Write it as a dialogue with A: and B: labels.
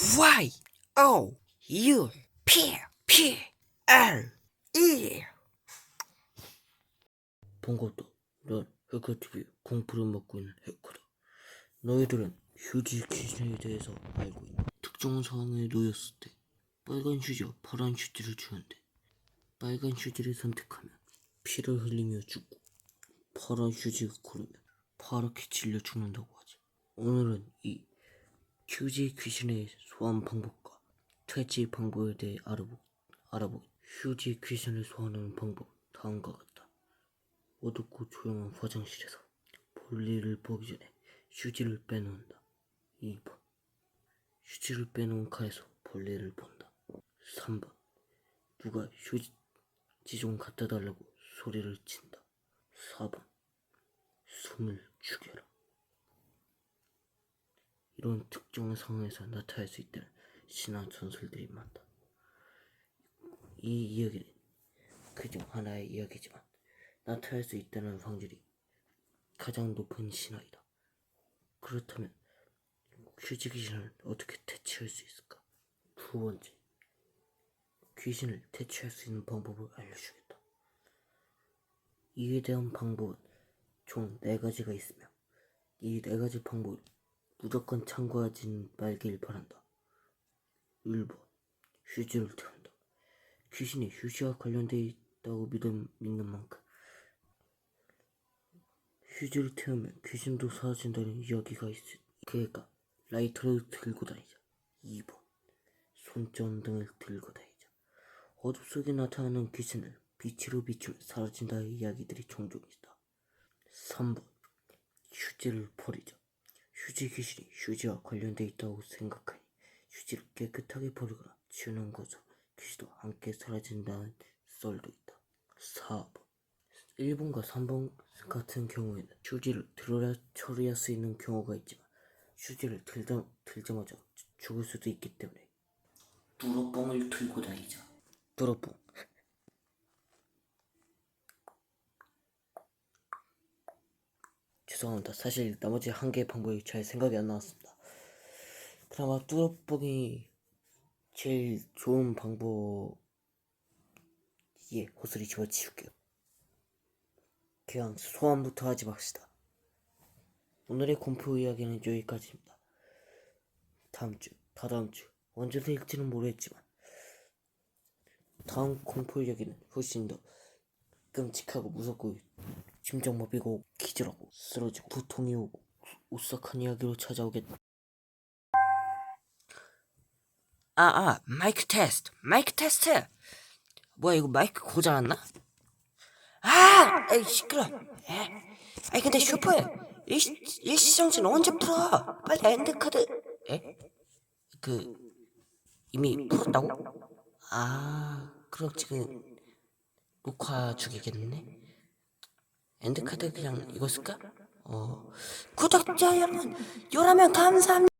A: Y O U P P L E
B: 반갑다. 난 해커TV 공포를 맡고 있는 해커다. 너희들은 휴지 귀신에 대해서 알고 있나? 특정 상황에 놓였을 때 빨간 휴지와 파란 휴지를 주는데 빨간 휴지를 선택하면 피를 흘리며 죽고 파란 휴지를 고르면 파랗게 질려 죽는다고 하지. 오늘은 이 휴지 귀신의 소환 방법과 퇴치 방법에 대해 알아보, 알아보 휴지 귀신을 소환하는 방법 다음과 같다. 어둡고 조용한 화장실에서 볼일을 보기 전에 휴지를 빼놓는다. 2번 휴지를 빼놓은 칸에서 볼일을 본다. 3번 누가 휴지 좀 갖다 달라고 소리를 친다. 4번 숨을 죽여라. 이런 특정한 상황에서 나타날 수 있다는 신화 전설들이 많다. 이 이야기는 그중 하나의 이야기지만 나타날 수 있다는 확률이 가장 높은 신화이다. 그렇다면 휴지 귀신을 어떻게 퇴치할 수 있을까? 두 번째, 귀신을 퇴치할 수 있는 방법을 알려주겠다. 이에 대한 방법은 총 네 가지가 있으며 이 네 가지 방법을 무조건 참고하지 말길 바란다. 1번, 휴지를 태운다. 귀신이 휴지와 관련되어 있다고 믿음, 믿는 만큼 휴지를 태우면 귀신도 사라진다는 이야기가 있으 그러니까 라이터를 들고 다니자. 2번 손전등을 들고 다니자. 어둠 속에 나타나는 귀신을 빛으로 비추면 사라진다는 이야기들이 종종 있다. 3번 휴지를 버리자 휴지 귀신이 휴지와 관련되어 있다고 생각하니 휴지를 깨끗하게 버리거나 치우는 것으로 귀신도 함께 사라진다는 썰도 있다. 4번 1번과 3번 같은 경우에는 휴지를 들어야 처리할 수 있는 경우가 있지만 휴지를 들자, 들자마자 죽을 수도 있기 때문에 뚜러뽕을 들고 다니자. 뚜러뽕 죄송합니다 사실 나머지 한 개의 방법이 잘 생각이 안 나왔습니다 그나마 뚜러뽕이 제일 좋은 방법에 호소리 집어치울게요 그냥 소환부터 하지 맙시다. 오늘의 공포 이야기는 여기까지입니다. 다음 주, 다다음 주 언제 될지는 모르겠지만 다음 공포 이야기는 훨씬 더 끔찍하고 무섭고 심장 마비고 기절하고 쓰러지고 두통이 오고 오싹한 이야기로 찾아오겠다.
A: 아, 아, 마이크 테스트, 마이크 테스트. 뭐야, 이거 마이크 고장났나? 아, 에이, 시끄러. 에? 아니, 근데 슈퍼, 일시, 일시정지는 언제 풀어? 빨리 엔드 카드. 에? 그, 이미 풀었다고? 아, 그럼 지금 녹화 중이겠네? 엔드카드 그냥 이거 쓸까? 어, 구독자 여러분, 요라면 감사합니다.